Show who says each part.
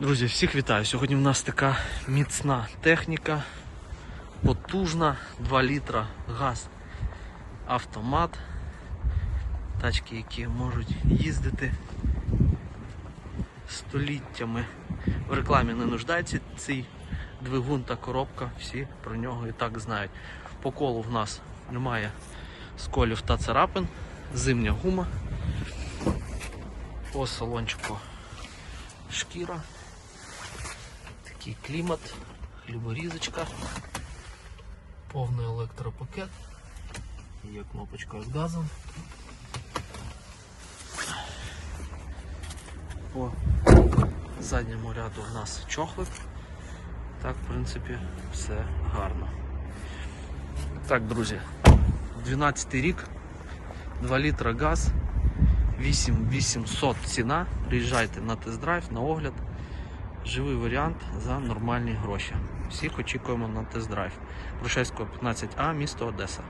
Speaker 1: Друзі, всіх вітаю. Сьогодні в нас така міцна техніка, потужна, 2 літра газ, автомат. Тачки, які можуть їздити століттями. В рекламі не нуждається цей двигун та коробка, всі про нього і так знають. По колу в нас немає сколів та царапин, зимня гума. По салончику шкіра. Такий клімат, хліборізочка, повний електропакет, є кнопочка з газом. По задньому ряду у нас чохлик. Так, в принципі, все гарно. Так, друзі, 12 рік, 2 літра газ, 8800 ціна. Приїжджайте на тест-драйв, на огляд. Живий варіант за нормальні гроші. Всіх очікуємо на тест-драйв. Грушевського 15А, місто Одеса.